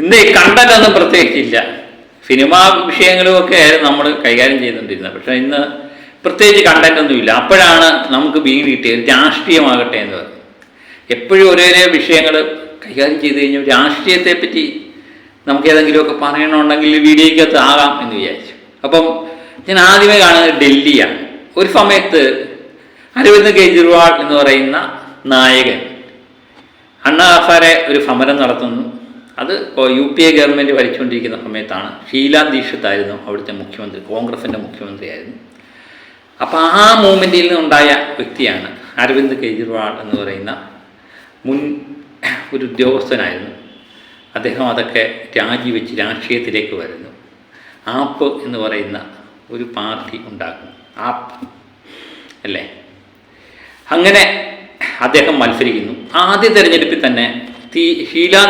ഇന്ന് ഈ കണ്ടന്റ് ഒന്നും പ്രത്യേകിച്ചില്ല. സിനിമാ വിഷയങ്ങളുമൊക്കെ നമ്മൾ കൈകാര്യം ചെയ്തുകൊണ്ടിരുന്നത് പക്ഷേ ഇന്ന് പ്രത്യേകിച്ച് കണ്ടന്റ് ഒന്നുമില്ല അപ്പോഴാണ് നമുക്ക് ബീങ് കിട്ടിയത് രാഷ്ട്രീയമാകട്ടെ എന്ന് പറഞ്ഞു. എപ്പോഴും ഒരേ വിഷയങ്ങൾ കൈകാര്യം ചെയ്ത് കഴിഞ്ഞാൽ രാഷ്ട്രീയത്തെപ്പറ്റി നമുക്ക് ഏതെങ്കിലുമൊക്കെ പറയണമെന്നുണ്ടെങ്കിൽ വീഡിയോയ്ക്കകത്ത് ആകാം എന്ന് വിചാരിച്ചു. അപ്പം ഞാൻ ആദ്യമേ കാണുന്നത് ഡൽഹിയാണ്. ഒരു സമയത്ത് അരവിന്ദ് കെജ്രിവാൾ എന്ന് പറയുന്ന നായകൻ അണ്ണാ ഹസാരെ ഒരു സമരം നടത്തുന്നു. അത് ഇപ്പോൾ യു പി എ ഗവൺമെന്റ് ഭരിച്ചുകൊണ്ടിരിക്കുന്ന സമയത്താണ് ഷീല ദീക്ഷിത്തായിരുന്നു അവിടുത്തെ മുഖ്യമന്ത്രി കോൺഗ്രസിന്റെ മുഖ്യമന്ത്രിയായിരുന്നു. അപ്പോൾ ആ മൂവ്മെന്റിൽ നിന്നുണ്ടായ വ്യക്തിയാണ് അരവിന്ദ് കെജ്രിവാൾ എന്ന് പറയുന്ന മുൻ ഒരു ഉദ്യോഗസ്ഥനായിരുന്നു. അദ്ദേഹം അതൊക്കെ രാജിവെച്ച് രാഷ്ട്രീയത്തിലേക്ക് വരുന്നു. ആപ്പ് എന്ന് പറയുന്ന ഒരു പാർട്ടി ഉണ്ടാക്കും ആപ്പ് അല്ലേ? അങ്ങനെ അദ്ദേഹം മത്സരിക്കുന്നു. ആദ്യ തിരഞ്ഞെടുപ്പിൽ തന്നെ തീ ഷീലാ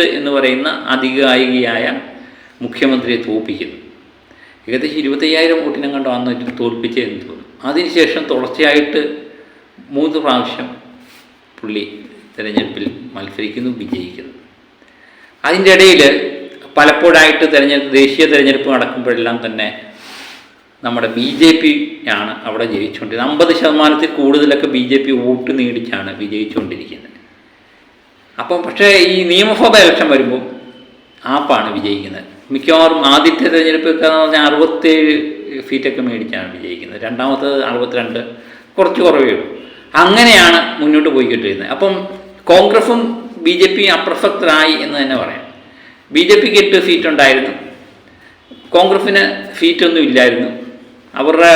എന്ന് പറയുന്ന അധികായികയായ മുഖ്യമന്ത്രിയെ തോൽപ്പിക്കുന്നു. ഏകദേശം ഇരുപത്തയ്യായിരം വോട്ടിനും കണ്ടോ അന്ന് തോൽപ്പിച്ചേ എന്ന് തോന്നുന്നു. അതിനുശേഷം തുടർച്ചയായിട്ട് മൂന്ന് പ്രാവശ്യം പുള്ളി തിരഞ്ഞെടുപ്പിൽ മത്സരിക്കുന്നു വിജയിക്കുന്നു. അതിന്റെ ഇടയിൽ പലപ്പോഴായിട്ട് തിരഞ്ഞെടുപ്പ് ദേശീയ തിരഞ്ഞെടുപ്പ് നടക്കുമ്പോഴെല്ലാം തന്നെ നമ്മുടെ ബി ജെ പി ആണ് അവിടെ ജയിച്ചുകൊണ്ടിരുന്നത്. അമ്പത് ശതമാനത്തിൽ കൂടുതലൊക്കെ ബി ജെ പി വോട്ട് നേടിച്ചാണ് വിജയിച്ചുകൊണ്ടിരിക്കുന്നത്. അപ്പം പക്ഷേ ഈ നിയമസഭ ഇലക്ഷൻ വരുമ്പോൾ ആപ്പാണ് വിജയിക്കുന്നത്. മിക്കവാറും ആദ്യത്തെ തിരഞ്ഞെടുപ്പൊക്കെ എന്ന് പറഞ്ഞാൽ അറുപത്തേഴ് സീറ്റൊക്കെ മേടിച്ചാണ് വിജയിക്കുന്നത്. രണ്ടാമത്തത് അറുപത്തിരണ്ട്. കുറച്ച് കുറവേ ഉള്ളൂ. അങ്ങനെയാണ് മുന്നോട്ട് പോയിക്കൊണ്ടിരുന്നത് അപ്പം കോൺഗ്രസും ബി ജെ പിയും അപ്രസക്തരായി എന്ന് തന്നെ പറയാം. ബി ജെ പിക്ക് എട്ട് സീറ്റുണ്ടായിരുന്നു. കോൺഗ്രസിന് സീറ്റൊന്നും ഇല്ലായിരുന്നു. അവരുടെ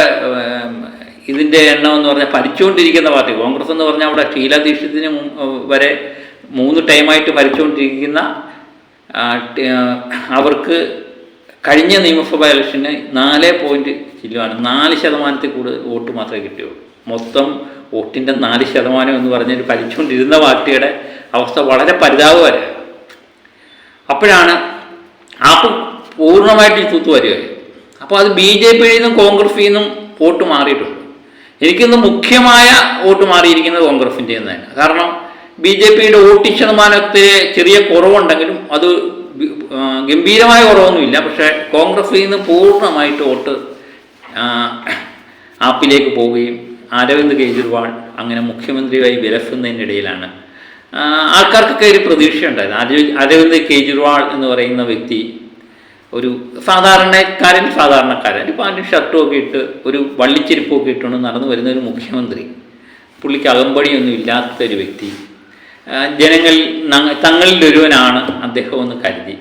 ഇതിന്റെ എണ്ണം എന്ന് പറഞ്ഞാൽ ഭരിച്ചുകൊണ്ടിരിക്കുന്ന പാർട്ടി. കോൺഗ്രസ് എന്ന് പറഞ്ഞാൽ അവിടെ ഷീലാ ദീക്ഷിതിന് വരെ മൂന്ന് ടൈമായിട്ട് ആ, അവർക്ക് കഴിഞ്ഞ നിയമസഭാ ഇലക്ഷന് നാല് പോയിന്റ് ചില്ലുവാണ് നാല് ശതമാനത്തിൽ കൂടുതൽ വോട്ട് മാത്രമേ കിട്ടിയുള്ളൂ. മൊത്തം വോട്ടിന്റെ നാല് ശതമാനം എന്ന് പറഞ്ഞൊരു ഭരിച്ചുകൊണ്ടിരുന്ന പാർട്ടിയുടെ അവസ്ഥ വളരെ പരിതാപകരമാണ്. അപ്പോഴാണ് ആപ്പ് പൂർണമായിട്ട് തൂത്തു വരികയായി അപ്പോൾ അത് ബി ജെ പിയിൽ നിന്നും കോൺഗ്രസിൽ നിന്നും വോട്ട് മാറിയിട്ടുണ്ട്. എനിക്കിന്ന് മുഖ്യമായ വോട്ട് മാറിയിരിക്കുന്നത് കോൺഗ്രസിന്റെ തന്നെയാണ്. കാരണം ബി ജെ പിയുടെ വോട്ട് ശതമാനത്തിൽ ചെറിയ കുറവുണ്ടെങ്കിലും അത് ഗംഭീരമായ കുറവൊന്നുമില്ല. പക്ഷേ കോൺഗ്രസിൽ നിന്ന് പൂർണമായിട്ട് വോട്ട് ആപ്പിലേക്ക് പോവുകയും അരവിന്ദ് കെജ്രിവാൾ അങ്ങനെ മുഖ്യമന്ത്രിയായി വിലസുന്നതിനിടയിലാണ്. ആൾക്കാർക്കൊക്കെ ഒരു പ്രതീക്ഷയുണ്ടായിരുന്നു. അരവിന്ദ് അരവിന്ദ് കെജ്രിവാൾ എന്ന് പറയുന്ന വ്യക്തി ഒരു സാധാരണക്കാരൻ സാധാരണക്കാരൻ ഒരു പാന്റും ഷർട്ടും ഒക്കെ ഇട്ട് ഒരു വള്ളിച്ചെരുപ്പൊക്കെ ഇട്ടുകൊണ്ട് നടന്നു വരുന്ന ഒരു മുഖ്യമന്ത്രി. പുള്ളിക്ക് അകമ്പടിയൊന്നും ഇല്ലാത്ത ഒരു വ്യക്തി. ആ, ജനങ്ങൾ തങ്ങളിൽ ഒരുവനാണ് അദ്ദേഹം എന്ന് കരുതി.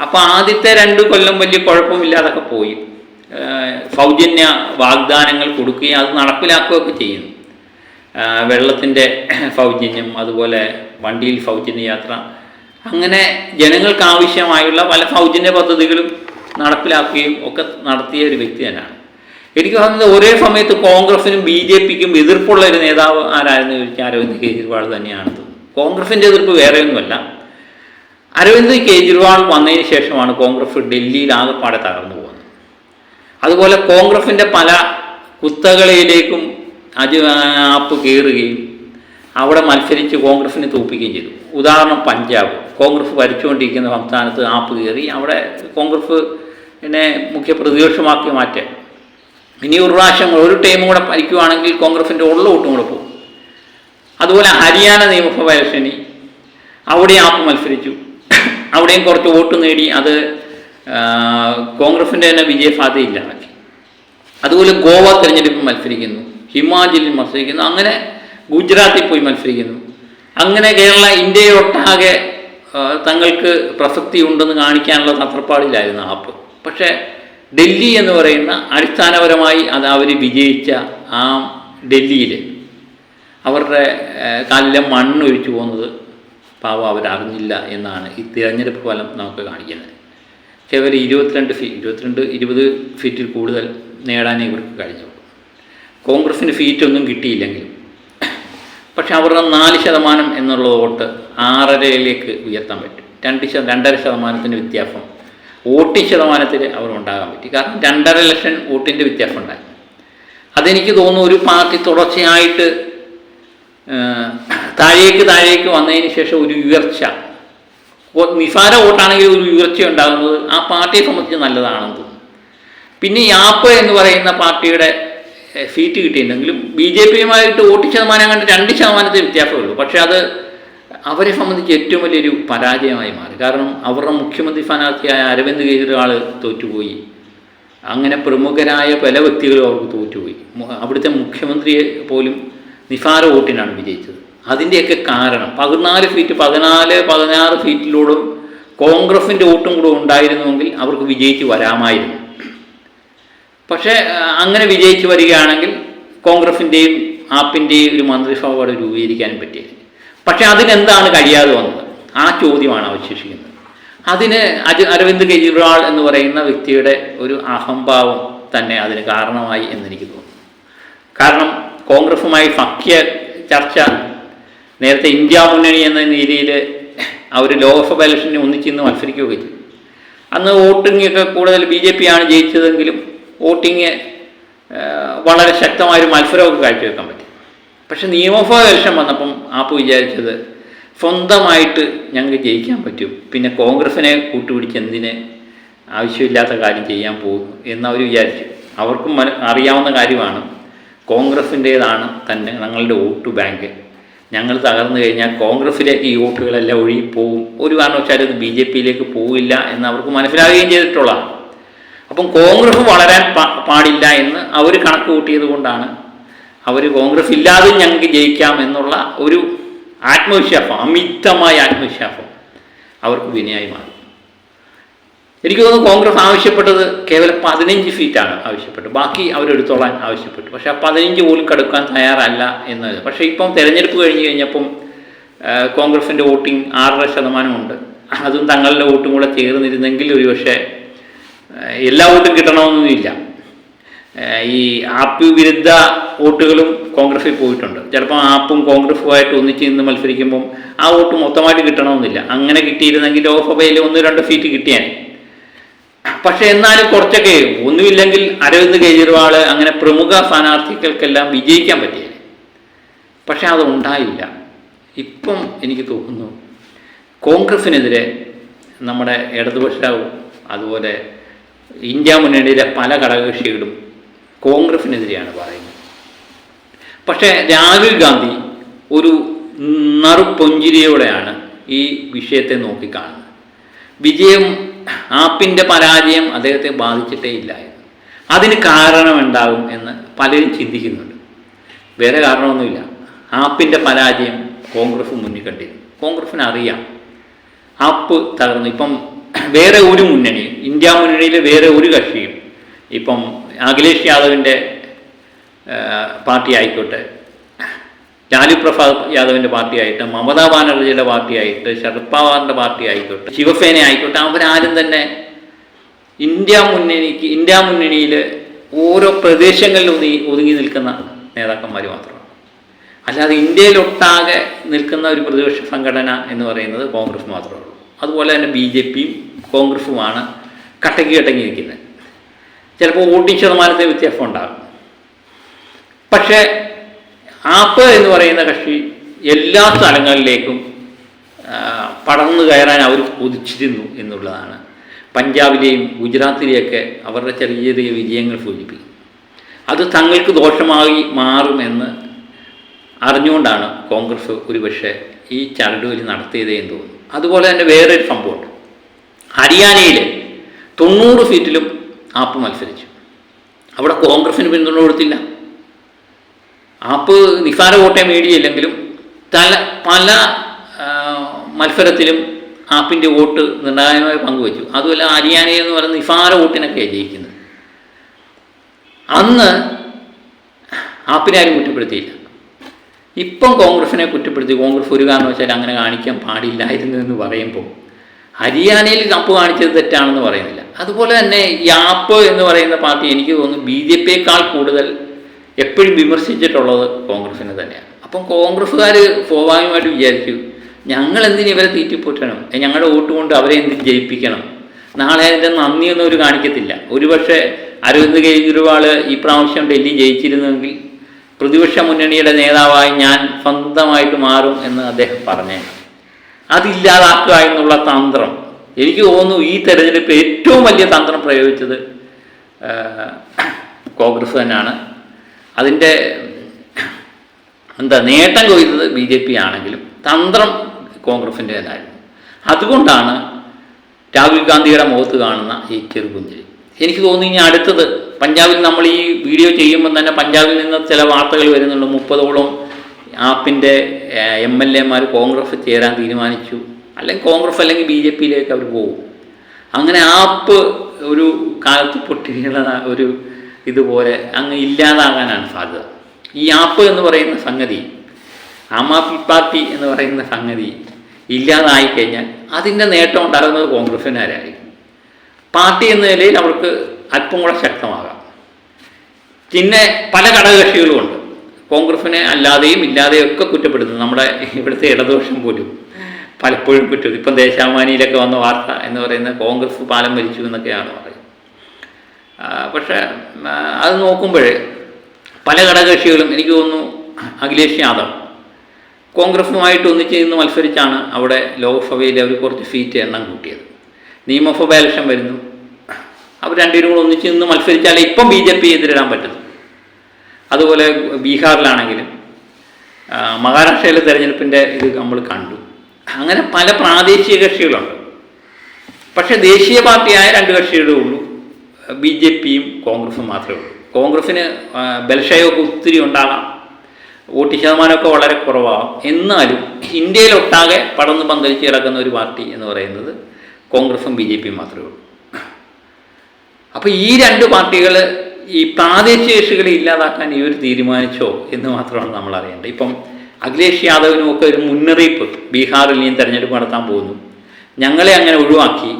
അപ്പോൾ ആദ്യത്തെ രണ്ട് കൊല്ലം വലിയ കുഴപ്പമില്ലാതൊക്കെ പോയി. സൗജന്യ വാഗ്ദാനങ്ങൾ കൊടുക്കുകയും അത് നടപ്പിലാക്കുകയൊക്കെ ചെയ്യുന്നു. വെള്ളത്തിന്റെ സൗജന്യം അതുപോലെ വണ്ടിയിൽ സൗജന്യ യാത്ര. അങ്ങനെ ജനങ്ങൾക്ക് ആവശ്യമായുള്ള പല സൗജന്യ പദ്ധതികളും നടപ്പിലാക്കുകയും ഒക്കെ നടത്തിയ ഒരു വ്യക്തി തന്നെയാണ്. എനിക്ക് തോന്നുന്നത് ഒരേ സമയത്ത് കോൺഗ്രസിനും ബി ജെ പിക്കും എതിർപ്പുള്ള ഒരു നേതാവ് ആരായിരുന്നു ചോദിച്ചാൽ അരവിന്ദ് കെജ്രിവാൾ തന്നെയാണ്. കോൺഗ്രസിന്റെ എതിർപ്പ് വേറെയൊന്നുമല്ല. അരവിന്ദ് കെജ്രിവാൾ വന്നതിന് ശേഷമാണ് കോൺഗ്രസ് ഡൽഹിയിൽ ആകെപ്പാടെ തകർന്നു പോകുന്നത്. അതുപോലെ കോൺഗ്രസിന്റെ പല കുത്തകളിലേക്കും അജ് ആപ്പ് കയറുകയും അവിടെ മത്സരിച്ച് കോൺഗ്രസിനെ തോപ്പിക്കുകയും ചെയ്തു. ഉദാഹരണം പഞ്ചാബ്. കോൺഗ്രസ് ഭരിച്ചുകൊണ്ടിരിക്കുന്ന സംസ്ഥാനത്ത് ആപ്പ് കയറി അവിടെ കോൺഗ്രസ് എന്നെ മുഖ്യ പ്രതിപക്ഷമാക്കി മാറ്റാൻ. ഇനി ഒരു പ്രാവശ്യം ഒരു ടൈം കൂടെ ഭരിക്കുവാണെങ്കിൽ കോൺഗ്രസിന്റെ ഉള്ള വോട്ടും കൂടെ പോകും. അതുപോലെ ഹരിയാന നിയമസഭ ഇലക്ഷനിൽ അവിടെ ആപ്പ് മത്സരിച്ചു. അവിടെയും കുറച്ച് വോട്ട് നേടി. അത് കോൺഗ്രസിന്റെ തന്നെ വിജയസാധ്യതയില്ലാതാക്കി അതുപോലെ ഗോവ തിരഞ്ഞെടുപ്പ് മത്സരിക്കുന്നു. ഹിമാചലിൽ മത്സരിക്കുന്നു. അങ്ങനെ ഗുജറാത്തിൽ പോയി മത്സരിക്കുന്നു. അങ്ങനെ കേരള ഇന്ത്യയൊട്ടാകെ തങ്ങൾക്ക് പ്രസക്തി ഉണ്ടെന്ന് കാണിക്കാനുള്ള തത്രപ്പാടിലായിരുന്നു ആപ്പ്. പക്ഷേ ഡൽഹി എന്ന് പറയുന്ന അടിസ്ഥാനപരമായി അത് അവർ വിജയിച്ച ആ ഡൽഹിയിൽ അവരുടെ കാലിലെ മണ്ണ് ഒഴിച്ചു പോകുന്നത് പാവം അവരറിഞ്ഞില്ല എന്നാണ് ഈ തിരഞ്ഞെടുപ്പ് ഫലം നമുക്ക് കാണിക്കുന്നത്. കേവലം ഇരുപത്തിരണ്ട് ഫീറ്റ് ഇരുപത്തിരണ്ട് ഇരുപത് ഫീറ്റിൽ കൂടുതൽ നേടാനേ ഇവർക്ക് കഴിഞ്ഞുള്ളൂ. കോൺഗ്രസിന് സീറ്റൊന്നും കിട്ടിയില്ലെങ്കിലും പക്ഷെ അവരുടെ നാല് ശതമാനം എന്നുള്ള വോട്ട് ആറരയിലേക്ക് ഉയർത്താൻ പറ്റും. രണ്ട് രണ്ടര ശതമാനത്തിന്റെ വ്യത്യാസം വോട്ടി ശതമാനത്തിൽ അവർ ഉണ്ടാകാൻ പറ്റി. കാരണം രണ്ടര ലക്ഷം വോട്ടിന്റെ വ്യത്യാസം ഉണ്ടായി അതെനിക്ക് തോന്നുന്നു ഒരു പാർട്ടി തുടർച്ചയായിട്ട് താഴേക്ക് താഴേക്ക് വന്നതിന് ശേഷം ഒരു ഉയർച്ച. നിസാര വോട്ടാണെങ്കിൽ ഒരു ഉയർച്ച ഉണ്ടാകുന്നത് ആ പാർട്ടിയെ സംബന്ധിച്ച് നല്ലതാണെന്ന്. പിന്നെ യാപ്പ് എന്ന് പറയുന്ന പാർട്ടിയുടെ സീറ്റ് കിട്ടിയിട്ടുണ്ടെങ്കിലും ബി ജെ പിയുമായിട്ട് വോട്ട് ശതമാനം കണ്ട് രണ്ട് ശതമാനത്തെ വ്യത്യാസമേ ഉള്ളൂ. പക്ഷേ അത് അവരെ സംബന്ധിച്ച് ഏറ്റവും വലിയൊരു പരാജയമായി മാറി. കാരണം അവരുടെ മുഖ്യമന്ത്രി സ്ഥാനാർത്ഥിയായ അരവിന്ദ് കെജ്രിവാൾ തോറ്റുപോയി. അങ്ങനെ പ്രമുഖരായ പല വ്യക്തികളും അവർക്ക് തോറ്റുപോയി. അവിടുത്തെ മുഖ്യമന്ത്രിയെ പോലും നിസാര വോട്ടിനാണ് വിജയിച്ചത്. അതിന്റെയൊക്കെ കാരണം പതിനാല് ഫീറ്റ് പതിനാല് പതിനാറ് ഫീറ്റിലൂടും കോൺഗ്രസിന്റെ വോട്ടും കൂടെ ഉണ്ടായിരുന്നുവെങ്കിൽ അവർക്ക് വിജയിച്ച് വരാമായിരുന്നു. പക്ഷേ അങ്ങനെ വിജയിച്ച് വരികയാണെങ്കിൽ കോൺഗ്രസിന്റെയും ആപ്പിന്റെയും ഒരു മന്ത്രിസഭ അവിടെ രൂപീകരിക്കാനും പറ്റിയത് പക്ഷേ അതിനെന്താണ് കഴിയാതെ വന്നത്? ആ ചോദ്യമാണ് അവശേഷിക്കുന്നത്. അതിന് അജ് അരവിന്ദ് കെജ്രിവാൾ എന്ന് പറയുന്ന വ്യക്തിയുടെ ഒരു അഹംഭാവം തന്നെ അതിന് കാരണമായി എന്നെനിക്ക് തോന്നുന്നു. കാരണം കോൺഗ്രസുമായി സഖ്യ ചർച്ച നേരത്തെ ഇന്ത്യ മുന്നണി എന്ന രീതിയിൽ അവർ ലോക്സഭ ഇലക്ഷന് ഒന്നിച്ചിന്ന് മത്സരിക്കുകയൊക്കെ ചെയ്തു. അന്ന് വോട്ടിംഗ് ഒക്കെ കൂടുതൽ ബി ജെ പി ആണ് ജയിച്ചതെങ്കിലും വോട്ടിങ് വളരെ ശക്തമായൊരു മത്സരമൊക്കെ കാഴ്ചവെക്കാൻ പറ്റി. പക്ഷെ നിയമസഭാ ഇലക്ഷൻ വന്നപ്പം ആപ്പ് വിചാരിച്ചത് സ്വന്തമായിട്ട് ഞങ്ങൾക്ക് ജയിക്കാൻ പറ്റും. പിന്നെ കോൺഗ്രസിനെ കൂട്ടുപിടിച്ച് എന്തിന് ആവശ്യമില്ലാത്ത കാര്യം ചെയ്യാൻ പോകുന്നു എന്നവർ വിചാരിച്ചു. അവർക്കും അറിയാവുന്ന കാര്യമാണ് കോൺഗ്രസിന്റേതാണ് തന്നെ ഞങ്ങളുടെ വോട്ട് ബാങ്ക്. ഞങ്ങൾ തകർന്നു കഴിഞ്ഞാൽ കോൺഗ്രസ്സിലേക്ക് ഈ വോട്ടുകളെല്ലാം ഒഴുകിപ്പോവും. ഒരു കാരണവശാലും ഇത് ബി ജെ പിയിലേക്ക് പോവില്ല എന്ന് അവർക്ക് മനസ്സിലാവുകയും ചെയ്തിട്ടുള്ളതാണ്. അപ്പം കോൺഗ്രസ് വളരാൻ പാടില്ല എന്ന് അവർ കണക്ക് കൂട്ടിയത് കൊണ്ടാണ് അവർ കോൺഗ്രസ് ഇല്ലാതെ ഞങ്ങൾക്ക് ജയിക്കാം എന്നുള്ള ഒരു ആത്മവിശ്വാസം അമിതമായ ആത്മവിശ്വാസം അവർക്ക് വിനയായി മാറി എനിക്ക് തോന്നുന്നു കോൺഗ്രസ് ആവശ്യപ്പെട്ടത് കേവലം പതിനഞ്ച് സീറ്റാണ് ആവശ്യപ്പെട്ടത്. ബാക്കി അവരെടുത്തോളാൻ ആവശ്യപ്പെട്ടു. പക്ഷേ ആ പതിനഞ്ച് പോലും കടുക്കാൻ തയ്യാറല്ല എന്നത്. പക്ഷേ ഇപ്പം തിരഞ്ഞെടുപ്പ് കഴിഞ്ഞ് കഴിഞ്ഞപ്പം കോൺഗ്രസിന്റെ വോട്ടിംഗ് ആറര ശതമാനമുണ്ട് അതും തങ്ങളുടെ വോട്ടും കൂടെ ചേർന്നിരുന്നെങ്കിൽ ഒരുപക്ഷെ എല്ലാ വോട്ടും കിട്ടണമെന്നൊന്നുമില്ല ഈ ആപ്പ് വിരുദ്ധ വോട്ടുകളും കോൺഗ്രസിൽ പോയിട്ടുണ്ട്. ചിലപ്പോൾ ആപ്പും കോൺഗ്രസുമായിട്ട് ഒന്നിച്ച് നിന്ന് മത്സരിക്കുമ്പം ആ വോട്ട് മൊത്തമായിട്ട് കിട്ടണമെന്നില്ല. അങ്ങനെ കിട്ടിയിരുന്നെങ്കിൽ ലോക്സഭയിൽ ഒന്ന് രണ്ട് സീറ്റ് കിട്ടിയാൽ പക്ഷെ എന്നാലും കുറച്ചൊക്കെ ഒന്നുമില്ലെങ്കിൽ അരവിന്ദ് കെജ്രിവാൾ അങ്ങനെ പ്രമുഖ സ്ഥാനാർത്ഥികൾക്കെല്ലാം വിജയിക്കാൻ പറ്റിയത് പക്ഷെ അത് ഉണ്ടായില്ല. ഇപ്പം എനിക്ക് തോന്നുന്നു കോൺഗ്രസിനെതിരെ നമ്മുടെ ഇടതുപക്ഷവും അതുപോലെ ഇന്ത്യ മുന്നണിയിലെ പല ഘടകകക്ഷികളും കോൺഗ്രസിനെതിരെയാണ് പറയുന്നത്. പക്ഷേ രാഹുൽ ഗാന്ധി ഒരു നറുപൊഞ്ചിരിയോടെയാണ് ഈ വിഷയത്തെ നോക്കിക്കാണുന്നത്. വിജയം ആപ്പിന്റെ പരാജയം അദ്ദേഹത്തെ ബാധിച്ചിട്ടേ ഇല്ലായിരുന്നു അതിന് കാരണമുണ്ടാകും എന്ന് പലരും ചിന്തിക്കുന്നുണ്ട്. വേറെ കാരണമൊന്നുമില്ല. ആപ്പിന്റെ പരാജയം കോൺഗ്രസ് മുന്നിൽ കണ്ടിരുന്നു. കോൺഗ്രസിന് അറിയാം. ആപ്പ് തകർന്നു. ഇപ്പം വേറെ ഒരു മുന്നണി ഇന്ത്യ മുന്നണിയിലെ വേറെ ഒരു കക്ഷിയും ഇപ്പം അഖിലേഷ് യാദവിന്റെ പാർട്ടി ആയിക്കോട്ടെ ലാലു പ്രസാദ് പാർട്ടി പാർട്ടിയായിട്ട് മമതാ ബാനർജിയുടെ പാർട്ടിയായിട്ട് ശരത് പവാറിന്റെ പാർട്ടി ആയിക്കോട്ടെ ശിവസേന ആയിക്കോട്ടെ അവരാരും തന്നെ ഇന്ത്യ മുന്നണിക്ക് ഇന്ത്യ മുന്നണിയിൽ ഓരോ പ്രദേശങ്ങളിൽ ഒതുങ്ങി ഒതുങ്ങി നിൽക്കുന്ന നേതാക്കന്മാർ മാത്രമാണ്. അല്ലാതെ ഇന്ത്യയിലൊട്ടാകെ നിൽക്കുന്ന ഒരു പ്രതിപക്ഷ സംഘടന എന്ന് പറയുന്നത് കോൺഗ്രസ് മാത്രമേ ഉള്ളൂ. അതുപോലെ തന്നെ ബി ജെ പിയും കോൺഗ്രസുമാണ് കട്ടക്കി കട്ടങ്ങി നിൽക്കുന്നത്. ചിലപ്പോൾ വോട്ടിംഗ് ശതമാനത്തെ വ്യത്യാസം ഉണ്ടാകും. പക്ഷേ ആപ്പ് എന്ന് പറയുന്ന കക്ഷി എല്ലാ സ്ഥലങ്ങളിലേക്കും പടർന്നു കയറാൻ അവർ കൊതിച്ചിരുന്നു എന്നുള്ളതാണ്. പഞ്ചാബിലെയും ഗുജറാത്തിലെയൊക്കെ അവരുടെ ചെറിയ ചെറിയ വിജയങ്ങൾ സൂചിപ്പിക്കും അത് തങ്ങൾക്ക് ദോഷമായി മാറുമെന്ന് അറിഞ്ഞുകൊണ്ടാണ് കോൺഗ്രസ് ഒരുപക്ഷെ ഈ ചരടുവലി നടത്തിയതേ എന്ന് തോന്നുന്നു. അതുപോലെ തന്നെ വേറൊരു സംഭവമുണ്ട്. ഹരിയാനയിൽ തൊണ്ണൂറ് സീറ്റിലും ആപ്പ് മത്സരിച്ചു. അവിടെ കോൺഗ്രസിന് പിന്തുണ കൊടുത്തില്ല. ആപ്പ് നിസാര വോട്ടേ നേടിയില്ലെങ്കിലും തല പല മത്സരത്തിലും ആപ്പിന്റെ വോട്ട് നിർണായകമായി പങ്കുവച്ചു. അതുമല്ല ഹരിയാനയിൽ എന്ന് പറയുന്ന നിസാര വോട്ടിനൊക്കെയാണ് ജയിക്കുന്നത്. അന്ന് ആപ്പിനെ ആരും കുറ്റപ്പെടുത്തിയില്ല. ഇപ്പം കോൺഗ്രസിനെ കുറ്റപ്പെടുത്തി. കോൺഗ്രസ് ഒരു കാരണവശാലും അങ്ങനെ കാണിക്കാൻ പാടില്ലായിരുന്നു എന്ന് പറയുമ്പോൾ ഹരിയാനയിൽ കപ്പ് കാണിച്ചത് തെറ്റാണെന്ന് പറയുന്നില്ല. അതുപോലെ തന്നെ ഈ ആപ്പ് എന്ന് പറയുന്ന പാർട്ടി എനിക്ക് തോന്നുന്നു ബി ജെ പിയേക്കാൾ കൂടുതൽ എപ്പോഴും വിമർശിച്ചിട്ടുള്ളത് കോൺഗ്രസിനെ തന്നെയാണ്. അപ്പം കോൺഗ്രസ്സുകാർ സ്വാഭാവികമായിട്ട് വിചാരിച്ചു ഞങ്ങൾ എന്തിനു ഇവരെ തീറ്റിപ്പോറ്റണം? ഞങ്ങളുടെ വോട്ട് കൊണ്ട് അവരെ എന്തിന് ജയിപ്പിക്കണം? നാളെ അതിന്റെ നന്ദിയൊന്നും അവർ കാണിക്കത്തില്ല. ഒരുപക്ഷെ അരവിന്ദ് കെജ്രിവാൾ ഈ പ്രാവശ്യം ഡൽഹി ജയിച്ചിരുന്നെങ്കിൽ പ്രതിപക്ഷ മുന്നണിയുടെ നേതാവായി ഞാൻ സ്വന്തമായിട്ട് മാറും എന്ന് അദ്ദേഹം പറഞ്ഞേ. അതില്ലാതാക്കുക എന്നുള്ള തന്ത്രം. എനിക്ക് തോന്നുന്നു ഈ തെരഞ്ഞെടുപ്പ് ഏറ്റവും വലിയ തന്ത്രം പ്രയോഗിച്ചത് കോൺഗ്രസ് തന്നെയാണ്. അതിന്റെ എന്താ നേട്ടം കൊയ്തത് ബി ജെ പി ആണെങ്കിലും തന്ത്രം കോൺഗ്രസിന്റെ തന്നെയായിരുന്നു അതുകൊണ്ടാണ് രാഹുൽ ഗാന്ധിയുടെ മുഖത്ത് കാണുന്ന ഈ ചെറുപുഞ്ചിരി എനിക്ക് തോന്നി ഇനി അടുത്തത് പഞ്ചാബിൽ നമ്മൾ ഈ വീഡിയോ ചെയ്യുമ്പോൾ തന്നെ പഞ്ചാബിൽ നിന്ന് ചില വാർത്തകൾ വരുന്നുണ്ട്. മുപ്പതോളം ആപ്പിന്റെ എം എൽ എമാർ കോൺഗ്രസ് ചേരാൻ തീരുമാനിച്ചു. അല്ലെങ്കിൽ കോൺഗ്രസ് അല്ലെങ്കിൽ ബി ജെ പിയിലേക്ക് അവർ പോകും. അങ്ങനെ ആപ്പ് ഒരു കാലത്ത് പൊട്ടിയുള്ള ഒരു ഇതുപോലെ അങ്ങ് ഇല്ലാതാകാനാണ് സാധ്യത. ഈ ആപ്പ് എന്ന് പറയുന്ന സംഗതി ആം ആദ്മി പാർട്ടി എന്ന് പറയുന്ന സംഗതി ഇല്ലാതായി കഴിഞ്ഞാൽ അതിന്റെ നേട്ടം ഉണ്ടാകുന്നത് കോൺഗ്രസ്സിനാരായിരിക്കും പാർട്ടി എന്ന നിലയിൽ അവർക്ക് അല്പം കൂടെ ശക്തമാകാം. പിന്നെ പല ഘടകകക്ഷികളുമുണ്ട് കോൺഗ്രസിനെ അല്ലാതെയും ഇല്ലാതെയും ഒക്കെ കുറ്റപ്പെടുത്തുന്നു. നമ്മുടെ ഇവിടുത്തെ ഇടദോഷം പോലും പലപ്പോഴും കുറ്റം ഇപ്പം ദേശാഭിമാനിയിലൊക്കെ വന്ന വാർത്ത എന്ന് പറയുന്നത് കോൺഗ്രസ് പാലം ഭരിച്ചു എന്നൊക്കെയാണ് പറയുന്നത്. പക്ഷേ അത് നോക്കുമ്പോൾ പല ഘടകകക്ഷികളും എനിക്ക് തോന്നുന്നു അഖിലേഷ് യാദവ് കോൺഗ്രസുമായിട്ട് ഒന്നിച്ച് നിന്ന് മത്സരിച്ചാണ് അവിടെ ലോക്സഭയിൽ അവർ കുറച്ച് സീറ്റ് എണ്ണം കൂട്ടിയത്. നിയമസഭ ഇലക്ഷൻ വരുന്നു. അവർ രണ്ടുപേരും കൂടെ ഒന്നിച്ച് നിന്ന് മത്സരിച്ചാലേ ഇപ്പം ബി ജെ പി എതിരിടാൻ പറ്റുന്നു അതുപോലെ ബീഹാറിലാണെങ്കിലും മഹാരാഷ്ട്രയിലെ തെരഞ്ഞെടുപ്പിന്റെ ഇത് നമ്മൾ കണ്ടു. അങ്ങനെ പല പ്രാദേശിക കക്ഷികളുണ്ട്. പക്ഷേ ദേശീയ പാർട്ടിയായ രണ്ട് കക്ഷികളേ ബി ജെ പിയും കോൺഗ്രസും മാത്രമേ ഉള്ളൂ. കോൺഗ്രസ്സിന് ബലക്ഷയമൊക്കെ ഒത്തിരി ഉണ്ടാകാം. വോട്ട് ശതമാനമൊക്കെ വളരെ കുറവാകും. എന്നാലും ഇന്ത്യയിലൊട്ടാകെ പടർന്ന് പന്തലിച്ച് കിടക്കുന്ന ഒരു പാർട്ടി എന്ന് പറയുന്നത് കോൺഗ്രസും ബി ജെ പിയും മാത്രമേ ഉള്ളൂ. അപ്പോൾ ഈ രണ്ട് പാർട്ടികൾ ഈ പ്രാദേശിക ശേഷികളെ ഇല്ലാതാക്കാൻ ഇവർ തീരുമാനിച്ചോ എന്ന് മാത്രമാണ് നമ്മൾ അറിയേണ്ടത്. ഇപ്പം അഖിലേഷ് യാദവിനും ഒക്കെ ഒരു മുന്നറിയിപ്പ് ബീഹാറിൽ ഇനിയും തെരഞ്ഞെടുപ്പ് നടത്താൻ പോകുന്നു. ഞങ്ങളെ അങ്ങനെ ഒഴിവാക്കി.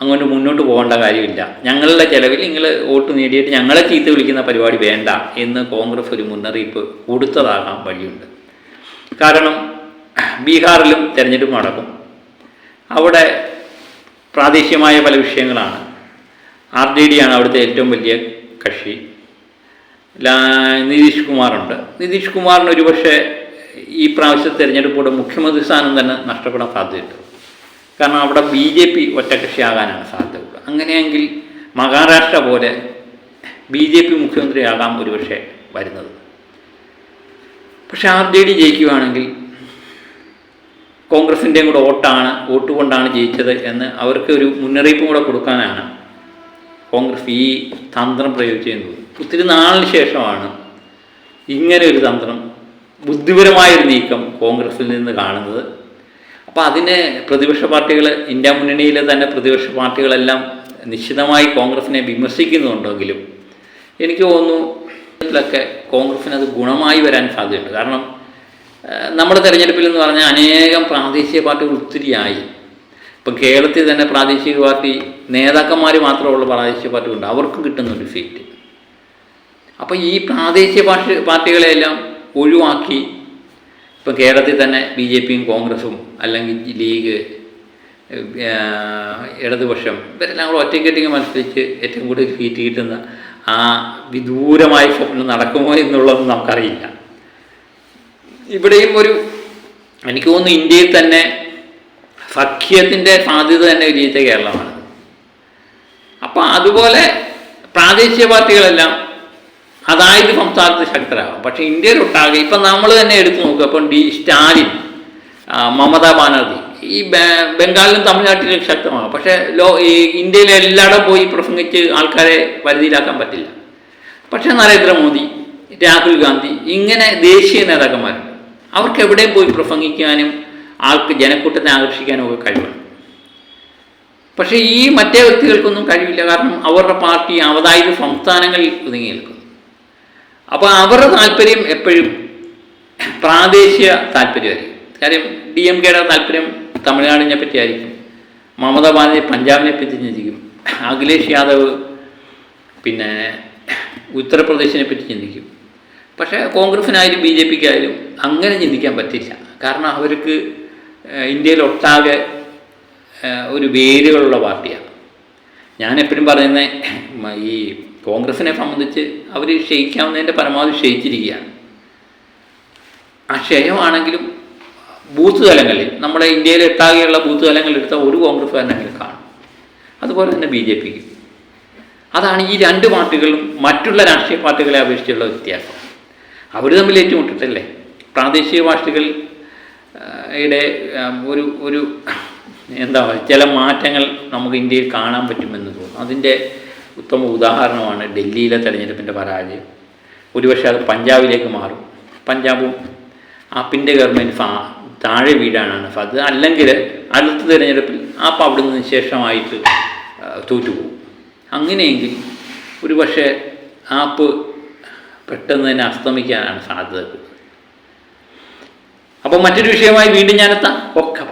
അങ്ങോട്ട് മുന്നോട്ട് പോകേണ്ട കാര്യമില്ല. ഞങ്ങളുടെ ചിലവിൽ നിങ്ങൾ വോട്ട് നേടിയിട്ട് ഞങ്ങളെ ചീത്ത വിളിക്കുന്ന പരിപാടി വേണ്ട എന്ന് കോൺഗ്രസ് ഒരു മുന്നറിയിപ്പ് കൊടുത്തതാകാൻ വഴിയുണ്ട്. കാരണം ബീഹാറിലും തിരഞ്ഞെടുപ്പ് നടക്കും. അവിടെ പ്രാദേശികമായ പല വിഷയങ്ങളാണ്. ആർ ഡി ഡി ആണ് അവിടുത്തെ ഏറ്റവും വലിയ കക്ഷി. നിതീഷ് കുമാറുണ്ട്. നിതീഷ് കുമാറിന് ഒരുപക്ഷെ ഈ പ്രാവശ്യത്തെ തിരഞ്ഞെടുപ്പോടെ മുഖ്യമന്ത്രി സ്ഥാനം തന്നെ നഷ്ടപ്പെടാൻ സാധ്യതയുണ്ട്. കാരണം അവിടെ ബി ജെ പി ഒറ്റകക്ഷിയാകാനാണ് സാധ്യത. അങ്ങനെയെങ്കിൽ മഹാരാഷ്ട്ര പോലെ ബി ജെ പി മുഖ്യമന്ത്രിയാകാം ഒരുപക്ഷെ വരുന്നത്. പക്ഷെ ആർ ജെ ഡി ജയിക്കുകയാണെങ്കിൽ കോൺഗ്രസിന്റെയും കൂടെ വോട്ടാണ് വോട്ട് കൊണ്ടാണ് ജയിച്ചത് എന്ന് അവർക്ക് ഒരു മുന്നറിയിപ്പും കൂടെ കൊടുക്കാനാണ് കോൺഗ്രസ് ഈ തന്ത്രം പ്രയോഗിച്ചു ചെയ്യുന്നത് ഒത്തിരി നാളിന് ശേഷമാണ് ഇങ്ങനെ ഒരു തന്ത്രം ബുദ്ധിപരമായൊരു നീക്കം കോൺഗ്രസിൽ നിന്ന് കാണുന്നത്. അപ്പോൾ അതിനെ പ്രതിപക്ഷ പാർട്ടികൾ ഇന്ത്യ മുന്നണിയിലെ തന്നെ പ്രതിപക്ഷ പാർട്ടികളെല്ലാം നിശ്ചിതമായി കോൺഗ്രസിനെ വിമർശിക്കുന്നുണ്ടെങ്കിലും എനിക്ക് തോന്നുന്നു കോൺഗ്രസിന് അത് ഗുണമായി വരാൻ സാധ്യതയുണ്ട്. കാരണം നമ്മുടെ തെരഞ്ഞെടുപ്പിൽ എന്ന് പറഞ്ഞാൽ അനേകം പ്രാദേശിക പാർട്ടികൾ ഒത്തിരിയായി. ഇപ്പം കേരളത്തിൽ തന്നെ പ്രാദേശിക പാർട്ടി നേതാക്കന്മാർ മാത്രമുള്ള പ്രാദേശിക പാർട്ടികളുണ്ട്. അവർക്കും കിട്ടുന്നുണ്ട് സീറ്റ്. അപ്പോൾ ഈ പ്രാദേശിക പാർട്ടി പാർട്ടികളെല്ലാം ഒഴിവാക്കി ഇപ്പം കേരളത്തിൽ തന്നെ ബി ജെ പിയും കോൺഗ്രസും അല്ലെങ്കിൽ ലീഗ് ഇടതുപക്ഷം ഇവരെല്ലാം കൂടെ ഒറ്റയ്ക്കൊറ്റയ്ക്ക് മത്സരിച്ച് ഏറ്റവും കൂടുതൽ സീറ്റ് കിട്ടുന്ന ആ വിദൂരമായ സ്വപ്നം നടക്കുമോ എന്നുള്ളതൊന്നും നമുക്കറിയില്ല. ഇവിടെയും ഒരു എനിക്ക് തോന്നുന്നു ഇന്ത്യയിൽ തന്നെ സഖ്യത്തിന്റെ സാധ്യത തന്നെ വിജയിച്ച കേരളമാണ്. അപ്പോൾ അതുപോലെ പ്രാദേശിക പാർട്ടികളെല്ലാം അതായത് സംസ്ഥാനത്ത് ശക്തരാകും പക്ഷേ ഇന്ത്യയിലൊട്ടാകെ ഇപ്പം നമ്മൾ തന്നെ എടുത്തു നോക്കുക. ഇപ്പം ഡി സ്റ്റാലിൻ മമതാ ബാനർജി ഈ ബംഗാളിലും തമിഴ്നാട്ടിലും ശക്തമാകും പക്ഷെ ലോ ഈ ഇന്ത്യയിലെ എല്ലായിടം പോയി പ്രസംഗിച്ച് ആൾക്കാരെ പരിധിയിലാക്കാൻ പറ്റില്ല. പക്ഷേ നരേന്ദ്രമോദി രാഹുൽ ഗാന്ധി ഇങ്ങനെ ദേശീയ നേതാക്കന്മാരുണ്ട്. അവർക്ക് എവിടെയും പോയി പ്രസംഗിക്കാനും ആൾക്ക് ജനക്കൂട്ടത്തെ ആകർഷിക്കാനും ഒക്കെ കഴിവുണ്ട് പക്ഷേ ഈ മറ്റേ വ്യക്തികൾക്കൊന്നും കഴിവില്ല. കാരണം അവരുടെ പാർട്ടി അവതായത് സംസ്ഥാനങ്ങളിൽ ഒതുങ്ങി നിൽക്കുന്നു. അപ്പോൾ അവരുടെ താല്പര്യം എപ്പോഴും പ്രാദേശിക താല്പര്യമായിരിക്കും. കാര്യം ഡി എം കെയുടെ താല്പര്യം തമിഴ്നാടിനെ പറ്റിയായിരിക്കും. മമതാ ബാനർജി പഞ്ചാബിനെ പറ്റി ചിന്തിക്കും. അഖിലേഷ് യാദവ് പിന്നെ ഉത്തർപ്രദേശിനെ പറ്റി ചിന്തിക്കും. പക്ഷേ കോൺഗ്രസിനായാലും ബി ജെ പിക്കായാലും അങ്ങനെ ചിന്തിക്കാൻ പറ്റില്ല. കാരണം അവർക്ക് ഇന്ത്യയിലൊട്ടാകെ ഒരു വേരുകളുള്ള പാർട്ടിയാണ്. ഞാൻ എപ്പോഴും പറയുന്നത് ഈ കോൺഗ്രസിനെ സംബന്ധിച്ച് അവർ ക്ഷയിക്കാവുന്നതിന്റെ പരമാവധി ക്ഷയിച്ചിരിക്കുകയാണ്. ആ ക്ഷയമാണെങ്കിലും ബൂത്ത് തലങ്ങളിൽ നമ്മുടെ ഇന്ത്യയിൽ എട്ടാകെയുള്ള ബൂത്ത് തലങ്ങളിൽ എടുത്ത ഒരു കോൺഗ്രസ്സുകാരനെങ്കിലും കാണും. അതുപോലെ തന്നെ ബി ജെ പിക്ക്. അതാണ് ഈ രണ്ട് പാർട്ടികളും മറ്റുള്ള രാഷ്ട്രീയ പാർട്ടികളെ അപേക്ഷിച്ചുള്ള വ്യത്യാസം. അവർ തമ്മിൽ ഏറ്റുമുട്ടിട്ടല്ലേ പ്രാദേശിക ആ, യുടെ ഒരു ഒരു എന്താ ചില മാറ്റങ്ങൾ നമുക്ക് ഇന്ത്യയിൽ കാണാൻ പറ്റുമെന്ന് തോന്നുന്നു അതിന്റെ ഉത്തമ ഉദാഹരണമാണ് ഡൽഹിയിലെ തെരഞ്ഞെടുപ്പിന്റെ പരാജയം. ഒരുപക്ഷെ അത് പഞ്ചാബിലേക്ക് മാറും. പഞ്ചാബും ആപ്പിന്റെ ഗവൺമെന്റ് ഫാ താഴെ വീടാനാണ്. അത് അല്ലെങ്കിൽ അടുത്ത തിരഞ്ഞെടുപ്പിൽ ആപ്പ് അവിടെ നിന്ന് ശേഷമായിട്ട് തോറ്റുപോകും. അങ്ങനെയെങ്കിൽ ഒരുപക്ഷെ ആപ്പ് പെട്ടെന്ന് തന്നെ അസ്തമിക്കാനാണ് സാധ്യത. അപ്പോൾ മറ്റൊരു വിഷയമായി വീണ്ടും ഞാനെത്താം. ഒക്കെ